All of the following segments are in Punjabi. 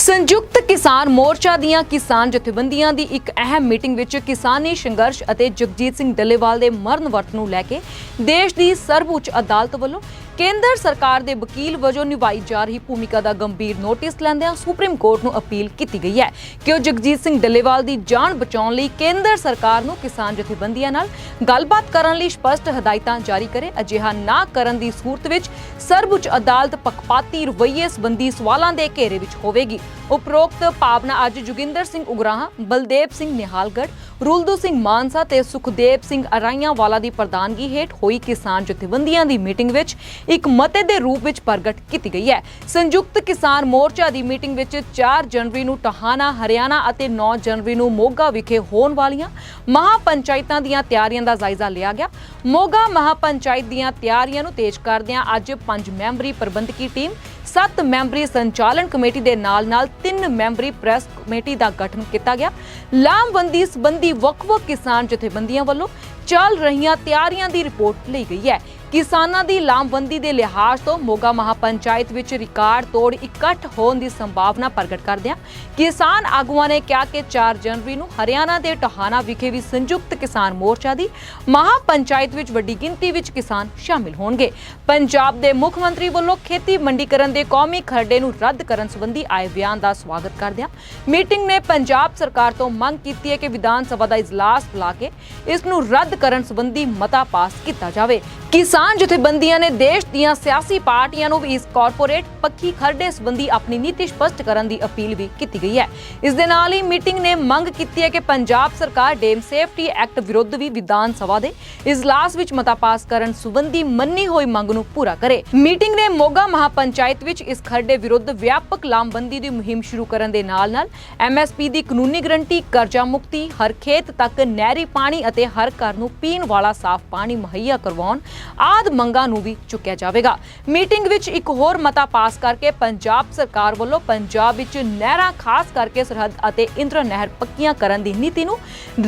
ਸੰਯੁਕਤ ਕਿਸਾਨ ਮੋਰਚਾ ਦੀਆਂ ਕਿਸਾਨ ਜਥੇਬੰਦੀਆਂ ਦੀ ਇੱਕ ਅਹਿਮ ਮੀਟਿੰਗ ਵਿੱਚ ਕਿਸਾਨੀ ਸੰਘਰਸ਼ ਅਤੇ ਜਗਜੀਤ ਸਿੰਘ ਡੱਲੇਵਾਲ ਦੇ ਮਰਨ ਵਰਤ ਨੂੰ ਲੈ ਕੇ ਦੇਸ਼ ਦੀ ਸਰਵਉੱਚ ਅਦਾਲਤ ਵੱਲੋਂ ਕੇਂਦਰ ਸਰਕਾਰ ਦੇ ਵਕੀਲ ਵਜੋਂ ਨਿਭਾਈ ਜਾ ਰਹੀ ਭੂਮਿਕਾ ਦਾ ਗੰਭੀਰ ਨੋਟਿਸ ਲੈਂਦਿਆਂ ਸੁਪਰੀਮ ਕੋਰਟ ਨੂੰ ਅਪੀਲ ਕੀਤੀ ਗਈ ਹੈ ਕਿ ਉਹ ਜਗਜੀਤ ਸਿੰਘ ਡੱਲੇਵਾਲ ਦੀ ਜਾਨ ਬਚਾਉਣ ਲਈ ਕੇਂਦਰ ਸਰਕਾਰ ਨੂੰ ਕਿਸਾਨ ਜਥੇਬੰਦੀਆਂ ਨਾਲ ਗੱਲਬਾਤ ਕਰਨ ਲਈ ਸਪਸ਼ਟ ਹਦਾਇਤਾਂ ਜਾਰੀ ਕਰੇ। ਅਜਿਹਾ ਨਾ ਕਰਨ ਦੀ ਸੂਰਤ ਵਿੱਚ ਸਰਵਉੱਚ ਅਦਾਲਤ ਪੱਖਪਾਤੀ ਰਵੱਈਏ ਸੰਬੰਧੀ ਸਵਾਲਾਂ ਦੇ ਘੇਰੇ ਵਿੱਚ ਹੋਵੇਗੀ। ਉਪਰੋਕਤ ਭਾਵਨਾ ਅੱਜ ਜੋਗਿੰਦਰ ਸਿੰਘ ਉਗਰਾਹਾਂ, ਬਲਦੇਵ ਸਿੰਘ ਨਿਹਾਲਗੜ੍ਹ, ਰੁਲਦੂ ਸਿੰਘ ਮਾਨਸਾ ਤੇ ਸੁਖਦੇਵ ਸਿੰਘ ਅਰਾਈਆਂ ਵਾਲਾ ਦੀ ਪ੍ਰਧਾਨਗੀ ਹੇਠ ਹੋਈ ਕਿਸਾਨ ਜਥੇਬੰਦੀਆਂ ਦੀ ਮੀਟਿੰਗ ਵਿੱਚ ਇੱਕ ਮਤੇ ਦੇ ਰੂਪ ਵਿੱਚ ਪ੍ਰਗਟ ਕੀਤੀ ਗਈ ਹੈ। ਸੰਯੁਕਤ ਕਿਸਾਨ ਮੋਰਚਾ ਦੀ ਮੀਟਿੰਗ ਵਿੱਚ 4 ਜਨਵਰੀ ਨੂੰ ਟਹਾਣਾ, ਹਰਿਆਣਾ ਅਤੇ 9 ਜਨਵਰੀ ਨੂੰ ਮੋਗਾ ਵਿਖੇ ਹੋਣ ਵਾਲੀਆਂ ਮਹਾ ਪੰਚਾਇਤਾਂ ਦੀਆਂ ਤਿਆਰੀਆਂ ਦਾ ਜਾਇਜ਼ਾ ਲਿਆ ਗਿਆ। ਮੋਗਾ ਮਹਾ ਪੰਚਾਇਤ ਦੀਆਂ ਤਿਆਰੀਆਂ ਨੂੰ ਤੇਜ਼ ਕਰਦਿਆਂ ਅੱਜ ਪੰਜ ਮੈਂਬਰੀ ਪ੍ਰਬੰਧਕੀ ਟੀਮ 7 ਮੈਂਬਰੀ ਸੰਚਾਲਨ ਕਮੇਟੀ ਦੇ ਨਾਲ-ਨਾਲ 3 ਮੈਂਬਰੀ ਪ੍ਰੈਸ ਕਮੇਟੀ ਦਾ ਗਠਨ ਕੀਤਾ ਗਿਆ। ਲਾਮਬੰਦੀ ਸੰਬੰਧੀ ਵੱਖ-ਵੱਖ ਕਿਸਾਨ ਜਥੇਬੰਦੀਆਂ ਵੱਲੋਂ ਚੱਲ ਰਹੀਆਂ ਤਿਆਰੀਆਂ ਦੀ ਰਿਪੋਰਟ ਲਈ ਗਈ ਹੈ। ਕਿਸਾਨਾਂ ਦੀ ਲਾਮਬੰਦੀ ਦੇ ਲਿਹਾਜ਼ ਤੋਂ ਮੋਗਾ ਮਹਾਪੰਚਾਇਤ ਵਿੱਚ ਰਿਕਾਰਡ ਤੋੜ ਇਕੱਠ ਹੋਣ ਦੀ ਸੰਭਾਵਨਾ ਪ੍ਰਗਟ ਕਰਦਿਆਂ ਕਿਸਾਨ ਆਗੂਆਂ ਨੇ ਕਿਹਾ ਕਿ 4 ਜਨਵਰੀ ਨੂੰ ਹਰਿਆਣਾ ਦੇ ਟਹਾਣਾ ਵਿਖੇ ਵੀ ਸੰਯੁਕਤ ਕਿਸਾਨ ਮੋਰਚਾ ਦੀ ਮਹਾਪੰਚਾਇਤ ਵਿੱਚ ਵੱਡੀ ਗਿਣਤੀ ਵਿੱਚ ਕਿਸਾਨ ਸ਼ਾਮਿਲ ਹੋਣਗੇ। ਪੰਜਾਬ ਦੇ ਮੁੱਖ ਮੰਤਰੀ ਵੱਲੋਂ ਖੇਤੀ ਮੰਡੀਕਰਨ ਦੇ ਕੌਮੀ ਖਰੜੇ ਨੂੰ ਰੱਦ ਕਰਨ ਸੰਬੰਧੀ ਆਏ ਬਿਆਨ ਦਾ ਸਵਾਗਤ ਕਰਦਿਆਂ ਮੀਟਿੰਗ ਨੇ ਪੰਜਾਬ ਸਰਕਾਰ ਤੋਂ ਮੰਗ ਕੀਤੀ ਹੈ ਕਿ ਵਿਧਾਨ ਸਭਾ ਦਾ ਇਜਲਾਸ ਬੁਲਾ ਕੇ ਇਸ ਨੂੰ ਰੱਦ ਕਰਨ ਸੰਬੰਧੀ ਮਤਾ ਪਾਸ ਕੀਤਾ ਜਾਵੇ। ਕਿਸਾਨ ਜਥੇਬੰਦੀਆਂ ਨੇ ਦੇਸ਼ ਦੀਆਂ ਸਿਆਸੀ ਪਾਰਟੀਆਂ ਨੂੰ ਵੀ ਇਸ ਕਾਰਪੋਰੇਟ ਪੱਖੀ ਖਰੜੇ ਸੰਬੰਧੀ ਆਪਣੀ ਨੀਤੀ ਸਪਸ਼ਟ ਕਰਨ ਦੀ ਅਪੀਲ ਵੀ ਕੀਤੀ ਗਈ ਹੈ। ਇਸ ਦੇ ਨਾਲ ਹੀ ਮੀਟਿੰਗ ਨੇ ਮੰਗ ਕੀਤੀ ਹੈ ਕਿ ਪੰਜਾਬ ਸਰਕਾਰ ਡੇਮ ਸੇਫਟੀ ਐਕਟ ਵਿਰੁੱਧ ਵੀ ਵਿਧਾਨ ਸਭਾ ਦੇ ਇਜਲਾਸ ਵਿੱਚ ਮਤਾ ਪਾਸ ਕਰਨ ਸੰਬੰਧੀ ਮੰਨੀ ਹੋਈ ਮੰਗ ਨੂੰ ਪੂਰਾ ਕਰੇ। ਮੀਟਿੰਗ ਨੇ ਮੋਗਾ ਮਹਾਪੰਚਾਇਤ ਵਿੱਚ ਇਸ ਖਰੜੇ ਵਿਰੁੱਧ ਵਿਆਪਕ ਲਾਮਬੰਦੀ ਦੀ ਮੁਹਿੰਮ ਸ਼ੁਰੂ ਕਰਨ ਦੇ ਨਾਲ-ਨਾਲ ਐਮਐਸਪੀ ਦੀ ਕਾਨੂੰਨੀ ਗਰੰਟੀ, ਕਰਜ਼ਾ ਮੁਕਤੀ, ਹਰ ਖੇਤ ਤੱਕ ਨਹਿਰੀ ਪਾਣੀ ਅਤੇ ਹਰ ਘਰ ਨੂੰ ਪੀਣ ਵਾਲਾ ਸਾਫ਼ ਪਾਣੀ ਮੁਹੱਈਆ ਕਰਵਾਉਣ ਆਦ ਮੰਗਾਂ ਨੂੰ ਵੀ ਚੁੱਕਿਆ ਜਾਵੇਗਾ। ਮੀਟਿੰਗ ਵਿੱਚ ਇੱਕ ਹੋਰ ਮਤਾ ਪਾਸ ਕਰਕੇ ਪੰਜਾਬ ਸਰਕਾਰ ਵੱਲੋਂ ਪੰਜਾਬ ਵਿੱਚ ਨਹਿਰਾਂ ਖਾਸ ਕਰਕੇ ਸਰਹੱਦ ਅਤੇ ਇੰਦਰ ਨਹਿਰ ਪੱਕੀਆਂ ਕਰਨ ਦੀ ਨੀਤੀ ਨੂੰ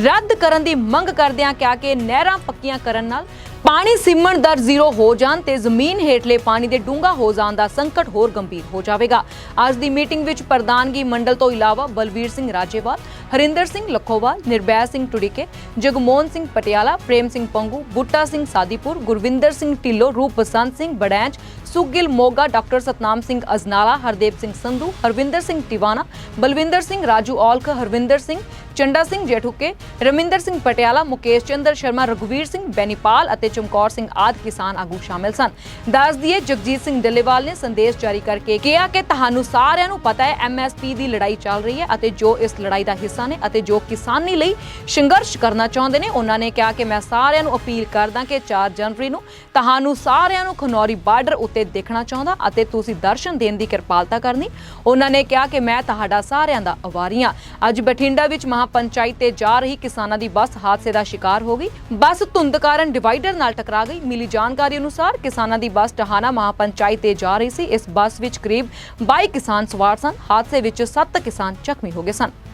ਰੱਦ ਕਰਨ ਦੀ ਮੰਗ ਕਰਦਿਆਂ ਕਿਹਾ ਕਿ ਨਹਿਰਾਂ ਪੱਕੀਆਂ ਕਰਨ ਨਾਲ ਪਾਣੀ ਸਿਮਣ ਦਰ ਜ਼ੀਰੋ ਹੋ ਜਾਣ ਤੇ ਜ਼ਮੀਨ ਹੇਠਲੇ ਪਾਣੀ ਦੇ ਡੂੰਘਾ ਹੋ ਜਾਣ ਦਾ ਸੰਕਟ ਹੋਰ ਗੰਭੀਰ ਹੋ ਜਾਵੇਗਾ। ਅੱਜ ਦੀ ਮੀਟਿੰਗ ਵਿੱਚ ਪ੍ਰਧਾਨਗੀ ਮੰਡਲ ਤੋਂ ਇਲਾਵਾ ਬਲਵੀਰ ਸਿੰਘ ਰਾਜੇਵਾਲ, ਹਰਿੰਦਰ ਸਿੰਘ ਲਖੋਵਾਲ, ਨਿਰਭੈ ਸਿੰਘ ਟੁੜੀਕੇ, ਜਗਮੋਹਨ ਸਿੰਘ ਪਟਿਆਲਾ, ਪ੍ਰੇਮ ਸਿੰਘ ਪੰਗੂ, ਬੁੱਟਾ ਸਿੰਘ ਸਾਦੀਪੁਰ, ਗੁਰਵਿੰਦਰ ਸਿੰਘ ਢਿੱਲੋਂ ਰੂਪ ਬਸੰਤ ਸਿੰਘ ਬੜੈਂਚ ਸੁਗਿਲ ਮੋਗਾ, ਡਾਕਟਰ ਸਤਨਾਮ ਸਿੰਘ ਅਜਨਾਲਾ, ਹਰਦੇਵ ਸਿੰਘ ਸੰਧੂ, ਹਰਵਿੰਦਰ ਸਿੰਘ ਟਿਵਾਣਾ, ਬਲਵਿੰਦਰ ਸਿੰਘ ਰਾਜੂ ਔਲਖ, ਹਰਵਿੰਦਰ ਸਿੰਘ ਚੰਡਾ ਸਿੰਘ ਜੇਠੂਕੇ, ਰਮਿੰਦਰ ਸਿੰਘ ਪਟਿਆਲਾ, ਮੁਕੇਸ਼ ਚੰਦਰ ਸ਼ਰਮਾ, ਰਘੁਵੀਰ ਸਿੰਘ ਬੈਨੀਪਾਲ ਅਤੇ ਚਮਕੌਰ ਸਿੰਘ ਆਦ ਕਿਸਾਨ ਆਗੂ ਸ਼ਾਮਿਲ ਸਨ। ਦੱਸ ਦਈਏ, ਜਗਜੀਤ ਸਿੰਘ ਡੱਲੇਵਾਲ ਨੇ ਸੰਦੇਸ਼ ਜਾਰੀ ਕਰਕੇ ਕਿਹਾ ਕਿ ਤੁਹਾਨੂੰ ਸਾਰਿਆਂ ਨੂੰ ਪਤਾ ਹੈ ਐਮਐਸਪੀ ਦੀ ਲੜਾਈ ਚੱਲ ਰਹੀ ਹੈ ਅਤੇ ਜੋ ਇਸ ਲੜਾਈ ਦਾ ਹਿੱਸਾ ਨੇ ਅਤੇ ਜੋ ਕਿਸਾਨੀ ਲਈ ਸੰਘਰਸ਼ ਕਰਨਾ ਚਾਹੁੰਦੇ ਨੇ, ਉਹਨਾਂ ਨੇ ਕਿਹਾ ਕਿ ਮੈਂ ਸਾਰਿਆਂ ਨੂੰ ਅਪੀਲ ਕਰਦਾ ਕਿ 4 ਜਨਵਰੀ ਨੂੰ ਤੁਹਾਨੂੰ ਸਾਰਿਆਂ ਨੂੰ ਖਨੌਰੀ ਬਾਰਡਰ ਉੱਤੇ ਦੇਖਣਾ ਚਾਹੁੰਦਾ ਅਤੇ ਤੁਸੀਂ ਦਰਸ਼ਨ ਦੇਣ ਦੀ ਕਿਰਪਾਲਤਾ ਕਰਨੀ। ਉਹਨਾਂ ਨੇ ਕਿਹਾ ਕਿ ਮੈਂ ਤੁਹਾਡਾ ਸਾਰਿਆਂ ਦਾ ਆਭਾਰੀ ਹਾਂ। ਅੱਜ ਬਠਿੰਡਾ ਵਿੱਚ ਮਹਾਪੰਚਾਇਤ ਤੇ ਜਾ ਰਹੀ ਕਿਸਾਨਾਂ ਦੀ ਬੱਸ ਹਾਦਸੇ ਦਾ ਸ਼ਿਕਾਰ ਹੋ ਗਈ। ਬੱਸ ਧੁੰਦ ਕਾਰਨ ਡਿਵਾਈਡਰ ਨਾਲ ਟਕਰਾ ਗਈ। ਮਿਲੀ ਜਾਣਕਾਰੀ ਅਨੁਸਾਰ ਕਿਸਾਨਾਂ ਦੀ ਬੱਸ ਟਹਾਣਾ ਮਹਾਪੰਚਾਇਤ ਤੇ ਜਾ ਰਹੀ ਸੀ। ਇਸ ਬੱਸ ਵਿੱਚ ਕਰੀਬ 22 ਕਿਸਾਨ ਸਵਾਰ ਸਨ। ਹਾਦਸੇ ਵਿੱਚ 7 ਕਿਸਾਨ ਜ਼ਖਮੀ ਹੋ ਗਏ ਸਨ।